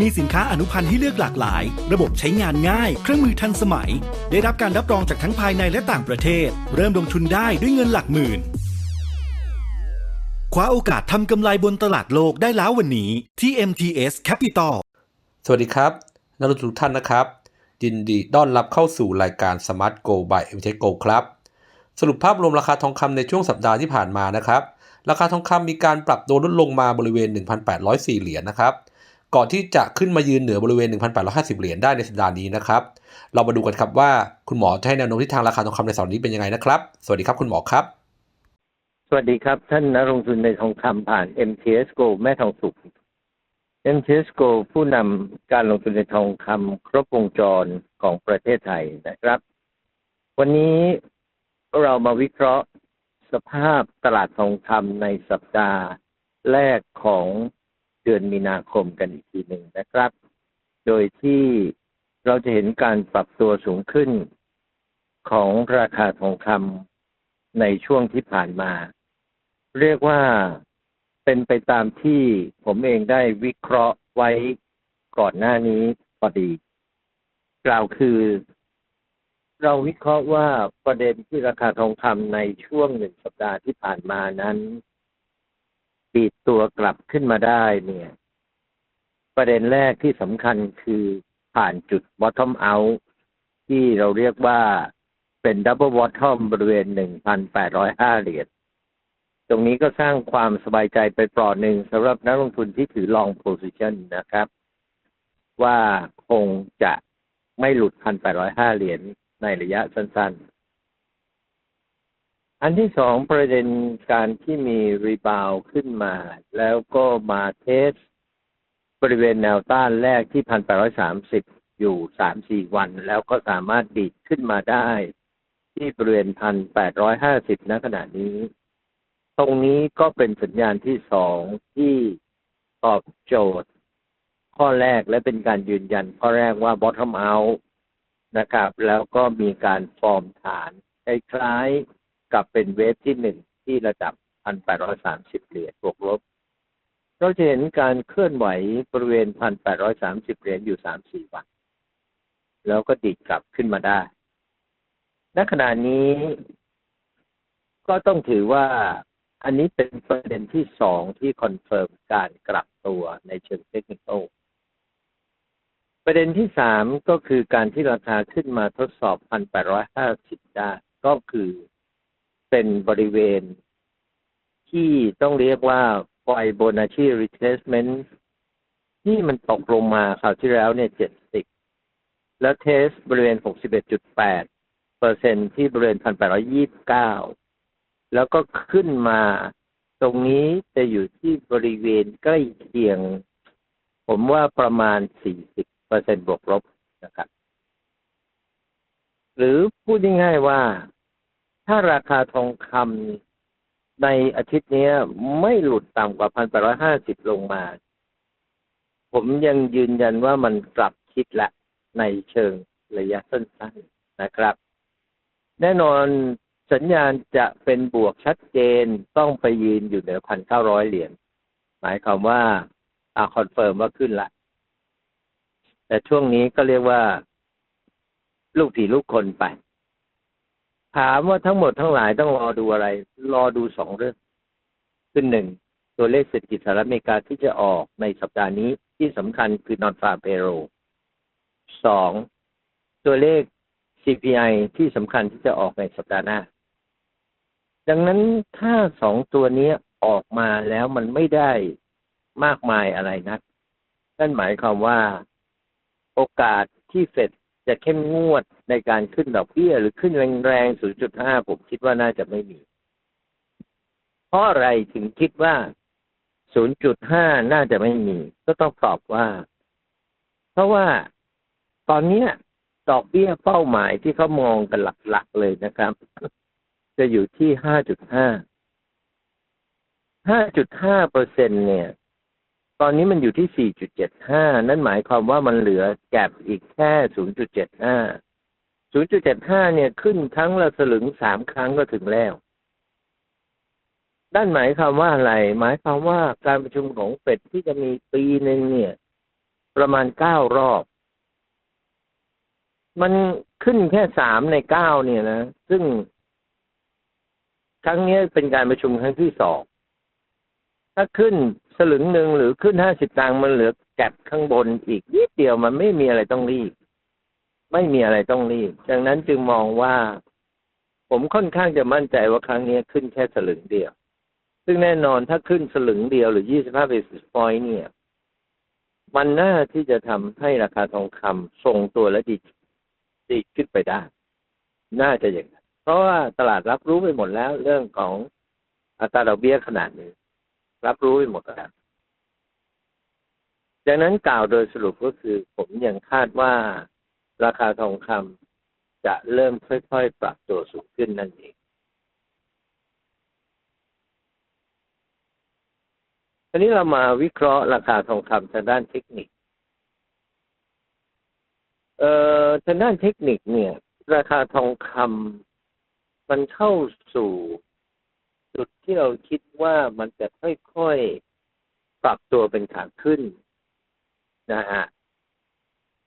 มีสินค้าอนุพันธ์ให้เลือกหลากหลาย ระบบใช้งานง่าย เครื่องมือทันสมัย ได้รับการรับรองจากทั้งภายในและต่างประเทศ เริ่มลงทุนได้ด้วยเงินหลักหมื่น คว้าโอกาสทำกำไรบนตลาดโลกได้แล้ววันนี้ที่ MTS Capital สวัสดีครับนักลงทุนทุกท่านนะครับ ยินดีต้อนรับเข้าสู่รายการ Smart Go by m t e c h Go ครับ สรุปภาพรวมราคาทองคำในช่วงสัปดาห์ที่ผ่านมานะครับ ราคาทองคำมีการปรับตัวลดลงมาบริเวณ 1,804 เหรียญนะครับ ก่อนที่จะขึ้นมายืนเหนือบริเวณ 1,850 เหรียญได้ในสัปดาห์นี้นะครับ เรามาดูกันครับว่าคุณหมอจะให้แนวโน้มทิศทางราคาทองคำในสัปดาห์นี้เป็นยังไงนะครับ สวัสดีครับคุณหมอครับ สวัสดีครับท่านนักลงทุนในทองคำผ่าน MTS Go แม่ทองสุข MTS Go ผู้นำการลงทุนในทองคำครบวงจรของประเทศไทยนะครับ วันนี้เรามาวิเคราะห์สภาพตลาดทองคำในสัปดาห์แรกของ ดือนมีนาคมกันอีกทีหนึ่งนะครับ โดยที่เราจะเห็นการปรับตัวสูงขึ้นของราคาทองคำในช่วงที่ผ่านมา เรียกว่าเป็นไปตามที่ผมเองได้วิเคราะห์ไว้ก่อนหน้านี้พอดี กล่าวคือ เราวิเคราะห์ว่าประเด็นที่ราคาทองคำในช่วงหนึ่งสัปดาห์ที่ผ่านมานั้น ปีดตัวกลับขึ้นมาได้เนี่ย ประเด็นแรกที่สำคัญคือผ่านจุด bottom out ที่เราเรียกว่าเป็น double bottom บริเวณ 1,805 เหรียญตรงนี้ก็สร้างความสบายใจไปปลอดหนึ่งสำหรับนักลงทุนที่ถือ long position นะครับ ว่าคงจะไม่หลุด 1,805 เหรียญในระยะสั้นๆ อันที่สองประเด็นการที่มีรีบาวขึ้นมา แล้วก็มาเทสบริเวณแนวต้านแรกที่1,830อยู่3-4วัน แล้วก็สามารถดีดขึ้นมาได้ ที่บริเวณ1,850ณขณะนี้ ตรงนี้ก็เป็นสัญญาณที่สองที่ตอบโจทย์ ข้อแรกและเป็นการยืนยันข้อแรกว่า bottom out นะครับ แล้วก็มีการฟอร์มฐานคล้ายๆ กับเป็นเวฟที่หนึ่งที่ระดับ 1,830 เหรียญบวกลบ เราจะเห็นการเคลื่อนไหวบริเวณ 1,830 เหรียญอยู่ 3-4 วัน แล้วก็ดิดกลับขึ้นมาได้ ณ ขณะนี้ก็ต้องถือว่าอันนี้เป็นประเด็นที่สองที่คอนเฟิร์มการกลับตัวในเชิงเทคนิคประเด็นที่สามก็คือการที่ราคาขึ้นมาทดสอบ 1,850 ได้ ก็คือ เป็นบริเวณ ที่ต้องเรียกว่าไฟโบนาชีรีเทสเมนต์ที่มันตกลงมาคราวที่แล้วเนี่ย70แล้วเทสบริเวณ61.8เอ็ดจุดแปดเปอร์เซ็นที่บริเวณ1,829แล้วก็ขึ้นมาตรงนี้จะอยู่ที่บริเวณใกล้เคียง ผมว่าประมาณ40เปอร์เซ็นบวกลบนะครับ หรือพูดง่ายๆว่า ถ้าราคาทองคำในอาทิตย์นี้ไม่หลุดต่ำกว่า1,850ลงมา ผมยังยืนยันว่ามันกลับคิดละในเชิงระยะสั้นๆนะครับ แน่นอนสัญญาณจะเป็นบวกชัดเจนต้องไปยืนอยู่เหนือ1,900เหรียญหมายความว่าอาคอนเฟิร์มว่าขึ้นละแต่ช่วงนี้ก็เรียกว่า ลูกผีลูกคนไป ถามว่าทั้งหมดทั้งหลายต้องรอดูอะไร รอดูสองเรื่องคือหนึ่งตัวเลขเศรษฐกิจสหรัฐอเมริกาที่จะออกในสัปดาห์นี้ที่สำคัญคือนอนฟาร์เปโรสองตัวเลข CPI ที่สำคัญที่จะออกในสัปดาห์หน้า ดังนั้นถ้าสองตัวนี้ออกมาแล้วมันไม่ได้มากมายอะไรนักนั่นหมายความว่าโอกาสที่เฟด จะเข้มงวดในการขึ้นดอกเบี้ยหรือขึ้นแรงๆ 0.5 ผมคิดว่าน่าจะไม่มี เพราะอะไรถึงคิดว่า 0.5 น่าจะไม่มี ก็ต้องตอบว่า เพราะว่าตอนนี้ดอกเบี้ยเป้าหมายที่เขามองกันหลักๆเลยนะครับ จะอยู่ที่ 5.5 5.5เปอร์เซ็นเนี่ย ตอนนี้มันอยู่ที่ 4.75 นั่นหมายความว่ามันเหลือแกลบอีกแค่ 0.75 0.75 เนี่ยขึ้นครั้งละสลึงสามครั้งก็ถึงแล้ว ด้านหมายความว่าอะไร หมายความว่าการประชุมของเฟดที่จะมีปีหนึ่งเนี่ย ประมาณเก้ารอบ มันขึ้นแค่สามในเก้าเนี่ยนะ ซึ่ง ครั้งนี้เป็นการประชุมครั้งที่สอง ถ้าขึ้น สลึงหนึ่งหรือขึ้นห้าสิบตังค์มันเหลือแก็บข้างบนอีกนิดเดียวมันไม่มีอะไรต้องรีบ ไม่มีอะไรต้องรีบดังนั้นจึงมองว่า ผมค่อนข้างจะมั่นใจว่าครั้งนี้ขึ้นแค่สลึงเดียว ซึ่งแน่นอนถ้าขึ้นสลึงเดียวหรือ25 basis point เนี่ย มันน่าที่จะทำให้ราคาทองคำทรงตัวและดีดีขึ้นไปได้ น่าจะอย่างนั้นเพราะว่าตลาดรับรู้ไปหมดแล้วเรื่องของอัตราดอกเบี้ยขนาดนี้ รับรู้ไปหมดแล้วดังนั้นกล่าวโดยสรุปก็คือ ผมยังคาดว่าราคาทองคำจะเริ่มค่อยๆ ปรับตัวสูงขึ้นนั่นเองทีนี้เรามาวิเคราะห์ราคาทองคำทางด้านเทคนิค เอ่อทางด้านเทคนิคเนี่ย ราคาทองคำมันเข้าสู่ จุดที่เราคิดว่ามันจะค่อยๆปรับตัวเป็นขาขึ้นนะฮะ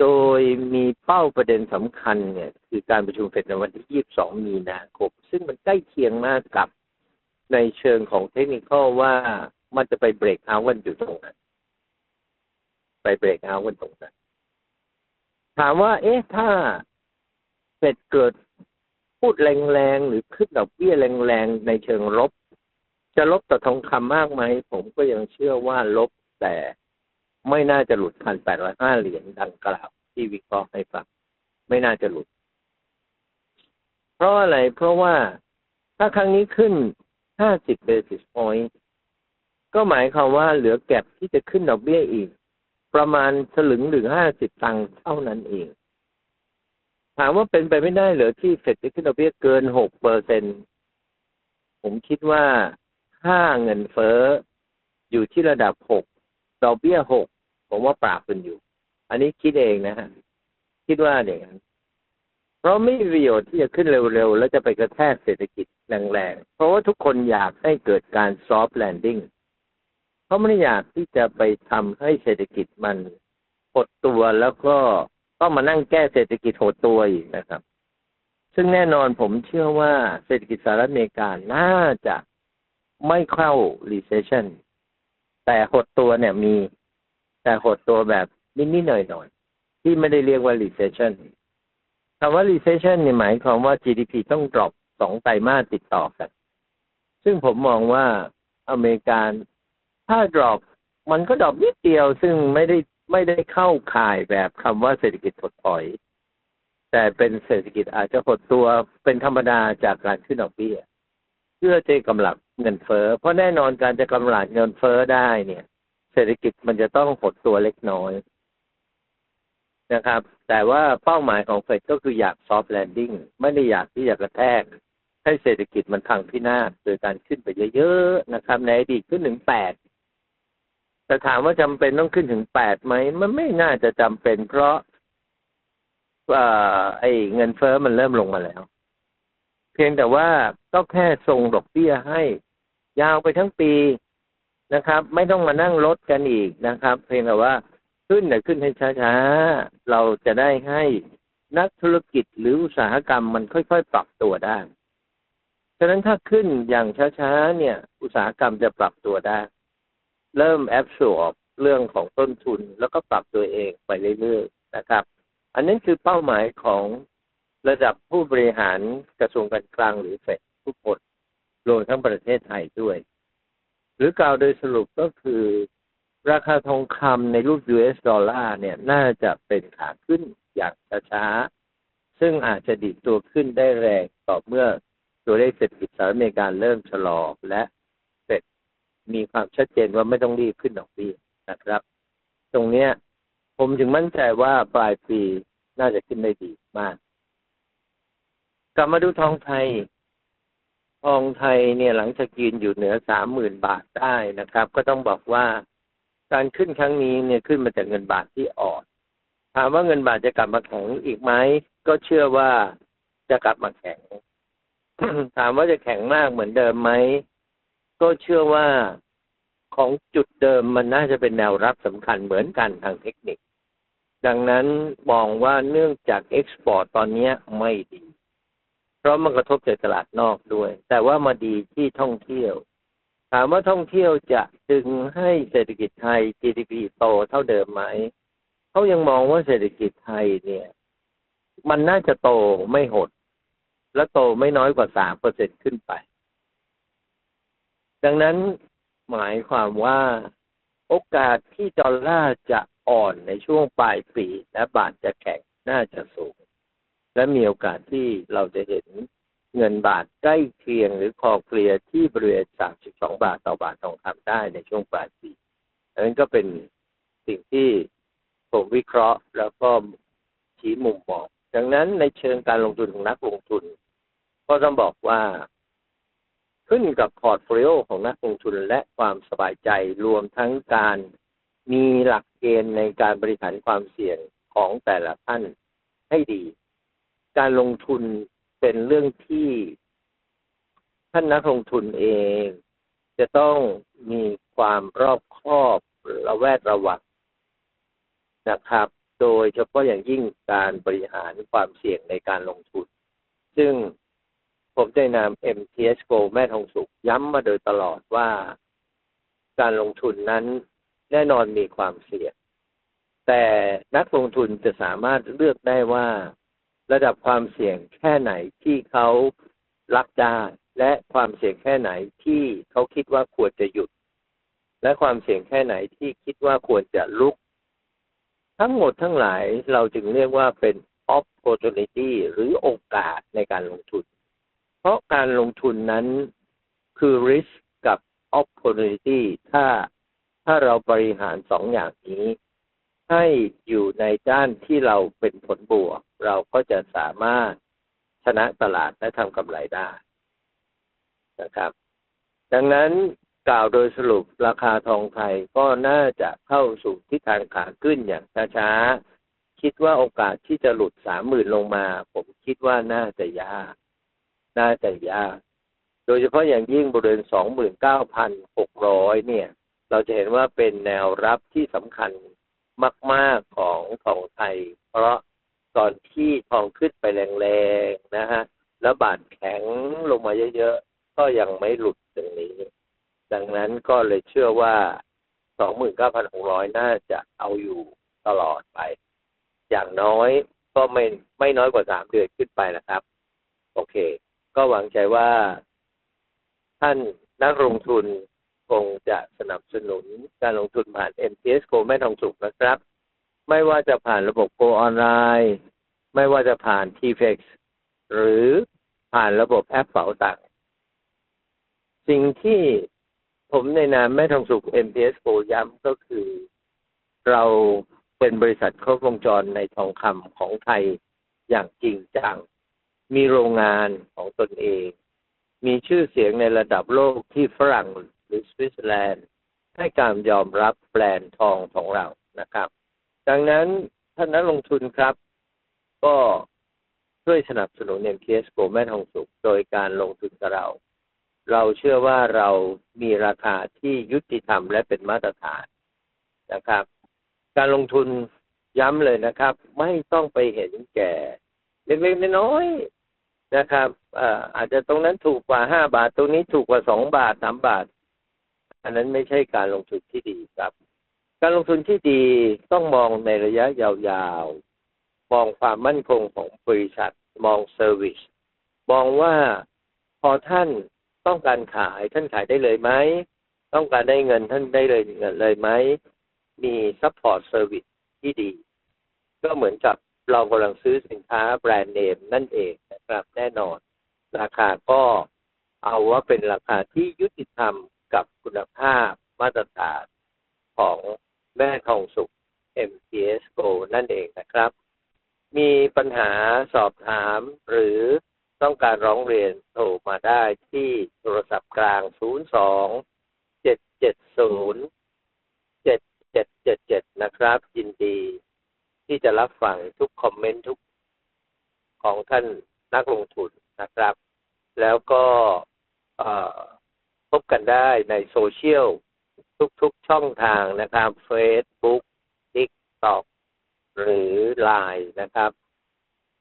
โดยมีเป้าประเด็นสำคัญเนี่ย คือการประชุมเฟดในวันที่ 22 มีนาคมซึ่งมันใกล้เคียงมากกับในเชิงของเทคนิคว่ามันจะไปเบรกเอาท์กันอยู่ตรงนั้น ไปเบรกเอาท์กันตรงนั้น ถามว่า เอ๊ะ ถ้าเฟดเกิด พูดแรงๆหรือขึ้นดอกเบี้ยแรงๆในเชิงลบ จะลบต่อทองคำมากไหม ผมก็ยังเชื่อว่าลบแต่ไม่น่าจะหลุดพันแปดร้อยห้าเหรียญดังกล่าว ที่วิเคราะห์ให้ฟังไม่น่าจะหลุด เพราะอะไรเพราะว่าถ้าครั้งนี้ขึ้นห้าสิบเบสิสพอยต์ก็หมายความว่าเหลือแก็บที่จะขึ้นดอกเบี้ยอีก ประมาณสลึงหรือห้าสิบตังค์เท่านั้นเอง ถามว่าเป็นไปไม่ได้เหรือที่เฟดจะขึ้นดอกเบี้ยเกินหกเปอร์เซ็นผมคิดว่าค่าเงินเฟ้ออยู่ที่ระดับหกดอกเบี้ยหกผมว่าปราบกันอยู่ อันนี้คิดเองนะฮะคิดว่าอย่างนั้นเพราะไม่มีประโยชน์ที่จะขึ้นเร็วๆ แล้วจะไปกระแทกเศรษฐกิจแรงๆ เพราะว่าทุกคนอยากให้เกิดการซอฟต์แลนดิ้งเขาไม่ได้อยากที่จะไปทำให้เศรษฐกิจมันหดตัวแล้วก็ ต้องมานั่งแก้เศรษฐกิจหดตัวอีกนะครับ ซึ่งแน่นอนผมเชื่อว่าเศรษฐกิจสหรัฐอเมริกาน่าจะไม่เข้า recession แต่หดตัวเนี่ยมี แต่หดตัวแบบนิดๆหน่อยๆ ที่ไม่ได้เรียกว่า recession คำว่า recession เนี่ยหมายความว่า GDP ต้องดรอปสองไตรมาสติดต่อกัน ซึ่งผมมองว่าอเมริกันถ้าดรอปมันก็ดรอปนิดเดียว ซึ่งไม่ได้ ไม่ได้เข้าข่ายแบบคำว่าเศรษฐกิจถดถอย แต่เป็นเศรษฐกิจอาจจะหดตัวเป็นธรรมดาจากการขึ้นดอกเบี้ยเพื่อจะกำลังเงินเฟ้อเพราะแน่นอนการจะกำลังเงินเฟ้อได้เนี่ย เศรษฐกิจมันจะต้องหดตัวเล็กน้อยนะครับ แต่ว่าเป้าหมายของเฟดก็คืออยากซอฟต์แลนดิ้งไม่ได้อยากที่จะกระแทก ให้เศรษฐกิจมันพังพินาศโดยการขึ้นไปเยอะๆนะครับ ในอดีตขึ้นถึงแปด แต่ถามว่าจำเป็นต้องขึ้นถึงแปดไหมมันไม่น่าจะจำเป็น เพราะว่าไอ้เงินเฟ้อมันเริ่มลงมาแล้ว เพียงแต่ว่าก็แค่ทรงดอกเบี้ยให้ ยาวไปทั้งปีนะครับ ไม่ต้องมานั่งลดกันอีกนะครับ เพียงแต่ว่าขึ้นแต่ขึ้นให้ช้าๆ เราจะได้ให้นักธุรกิจหรืออุตสาหกรรมมันค่อยๆ ปรับตัวได้ ฉะนั้นถ้าขึ้นอย่างช้าๆเนี่ย อุตสาหกรรมจะปรับตัวได้ เริ่มแอบสอบเรื่องของต้นทุนแล้วก็ปรับตัวเองไปเรื่อยๆนะครับ อันนี้คือเป้าหมายของระดับผู้บริหารกระทรวงการคลังหรือเฟดทุกคนรวมทั้งประเทศไทยด้วย หรือกล่าวโดยสรุปก็คือ ราคาทองคำในรูป US ดอลลาร์เนี่ยน่าจะเป็นขาขึ้นอย่างช้าๆซึ่งอาจจะดีดตัวขึ้นได้แรงต่อเมื่อตัวเลขเศรษฐกิจสหรัฐอเมริกาเริ่มชะลอและ มีความชัดเจนว่าไม่ต้องรีบขึ้นดอกเบี้ยนะครับ ตรงเนี้ย ผมถึงมั่นใจว่าปลายปีน่าจะขึ้นได้ดีมาก กลับมาดูทองไทย ทองไทยเนี่ยหลังจากยืนอยู่เหนือสามหมื่นบาทได้นะครับ ก็ต้องบอกว่าการขึ้นครั้งนี้เนี่ยขึ้นมาจากเงินบาทที่อ่อนถามว่าเงินบาทจะกลับมาแข็งอีกไหมก็เชื่อว่าจะกลับมาแข็ง ถามว่าจะแข็งมากเหมือนเดิมไหม ก็เชื่อว่าของจุดเดิมมันน่าจะเป็นแนวรับสำคัญเหมือนกันทางเทคนิค ดังนั้นมองว่าเนื่องจากเอ็กซ์พอร์ตตอนนี้ไม่ดี เพราะมันกระทบจากตลาดนอกด้วย แต่ว่ามาดีที่ท่องเที่ยว ถามว่าท่องเที่ยวจะดึงให้เศรษฐกิจไทย GDP โตเท่าเดิมไหม เขายังมองว่าเศรษฐกิจไทยเนี่ย มันน่าจะโตไม่หด และโตไม่น้อยกว่าสามเปอร์เซ็นขึ้นไป ดังนั้นหมายความว่าโอกาสที่ดอลลาร์จะอ่อนในช่วงปลายปีและบาทจะแข็งน่าจะสูง และมีโอกาสที่เราจะเห็นเงินบาทใกล้เคียงหรือคอเคลียร์ที่บริเวณ 32 บาทต่อบาททองคำได้ในช่วงปลายปีอันนั้นก็เป็นสิ่งที่ผมวิเคราะห์แล้วก็ชี้มุมมองดังนั้นในเชิงการลงทุนของนักลงทุน ก็ต้องบอกว่า ขึ้นกับพอร์ตโฟลิโอของนักลงทุนและความสบายใจรวมทั้งการมีหลักเกณฑ์ในการบริหารความเสี่ยงของแต่ละท่านให้ดี การลงทุนเป็นเรื่องที่ท่านนักลงทุนเอง จะต้องมีความรอบคอบระแวดระวังนะครับ โดยเฉพาะอย่างยิ่งการบริหารความเสี่ยงในการลงทุน ซึ่ง ผมได้นาม MTS Go แม่ทองสุข ย้ำมาโดยตลอดว่า การลงทุนนั้นแน่นอนมีความเสี่ยง แต่นักลงทุนจะสามารถเลือกได้ว่า ระดับความเสี่ยงแค่ไหนที่เขารับได้และความเสี่ยงแค่ไหนที่เขาคิดว่าควรจะหยุด และความเสี่ยงแค่ไหนที่คิดว่าควรจะลุก ทั้งหมดทั้งหลายเราจึงเรียกว่าเป็น opportunity หรือโอกาสในการลงทุน ราะการลงทุนนั้นคือ risk กับ opportunity ถ้าถ้าเราบริหารสองอย่างนี้ ให้อยู่ในด้านที่เราเป็นผลบวก เราก็จะสามารถชนะตลาดและทำกำไรได้นะครับ ดังนั้นกล่าวโดยสรุปราคาทองไทยก็น่าจะเข้าสู่ทิศทางขาขึ้นอย่างช้าๆคิดว่าโอกาสที่จะหลุดสามหมื่นลงมา ผมคิดว่าน่าจะยาก น่าจะยาก โดยเฉพาะอย่างยิ่งบริเวณสองหมื่นเก้าพันหกร้อยเนี่ย เราจะเห็นว่าเป็นแนวรับที่สำคัญมาก ๆ ของทองไทย เพราะก่อนที่ทองขึ้นไปแรงๆนะฮะ แล้วบาทแข็งลงมาเยอะ ๆ ก็ยังไม่หลุดตรงนี้ ดังนั้นก็เลยเชื่อว่า 29,600 น่าจะเอาอยู่ตลอดไป อย่างน้อยก็ไม่ไม่น้อยกว่า3เดือนขึ้นไปนะครับ โอเค ก็หวังใจว่า ท่านนักลงทุนคงจะสนับสนุนการลงทุนผ่าน MTS Go แม่ทองสุกนะครับ ไม่ว่าจะผ่านระบบ Go ออนไลน์ ไม่ว่าจะผ่าน TFX หรือผ่านระบบแอปเป๋าตังสิ่งที่ผมในนามแม่ทองสุก MTS Go ย้ำก็คือ เราเป็นบริษัทครบวงจรในทองคำของไทยอย่างจริงจัง มีโรงงานของตนเอง มีชื่อเสียงในระดับโลกที่ฝรั่งหรือสวิตเซอร์แลนด์ ให้การยอมรับแบรนด์ทองของเรานะครับ ดังนั้นท่านนักลงทุนครับ ก็ช่วยสนับสนุน MTS Go แม่ทองสุข โดยการลงทุนกับเรา เราเชื่อว่าเรามีราคาที่ยุติธรรมและเป็นมาตรฐานนะครับ การลงทุนย้ำเลยนะครับ ไม่ต้องไปเห็นแก่ เล็กๆน้อย นะครับอาอาจจะตรงนั้นถูกกว่าห้าบาท ตรงนี้ถูกกว่าสองบาทสามบาท อันนั้นไม่ใช่การลงทุนที่ดีครับ การลงทุนที่ดีต้องมองในระยะยาวๆ มองความมั่นคงของบริษัท มองเซอร์วิส มองว่าพอท่านต้องการขายท่านขายได้เลยไหม ต้องการได้เงินท่านได้เลยเงินเลยไหม มีซัพพอร์ตเซอร์วิสที่ดี ก็เหมือนกับเรากำลังซื้อสินค้าแบรนด์เนมนั่นเอง ครับแน่นอน ราคาก็เอาว่าเป็นราคาที่ยุติธรรมกับคุณภาพมาตรฐานของแม่ทองสุก MTS Go นั่นเองนะครับ มีปัญหาสอบถามหรือต้องการร้องเรียนโทรมาได้ที่โทรศัพท์กลาง 02 770 7777 นะครับ ยินดีที่จะรับฟังทุกคอมเมนต์ทุกของท่าน นักลงทุนนะครับ แล้วก็พบกันได้ในโซเชียลทุกๆช่องทางนะครับ Facebook TikTok หรือ Line นะครับ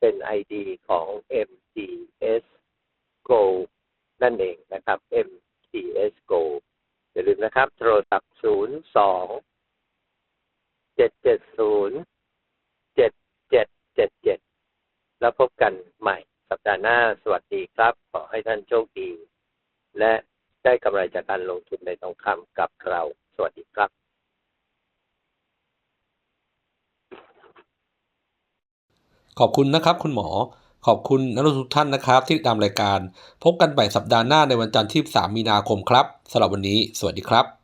เป็น ID ของ MTS Go นั่นเองนะครับ MTS Go อย่าลืมนะครับ โทรศัพท์ 02 770 7777 แล้วพบกันใหม่ สัปดาห์หน้าสวัสดีครับ ขอให้ท่านโชคดี และได้กำไรจากการลงทุนในทองคำกับเรา สวัสดีครับ ขอบคุณนะครับคุณหมอ ขอบคุณนักลงทุนทุกท่านนะครับ ที่ติดตามรายการ พบกันใหม่สัปดาห์หน้าในวันจันทร์ที่ 3 มีนาคมครับสำหรับวันนี้ สวัสดีครับ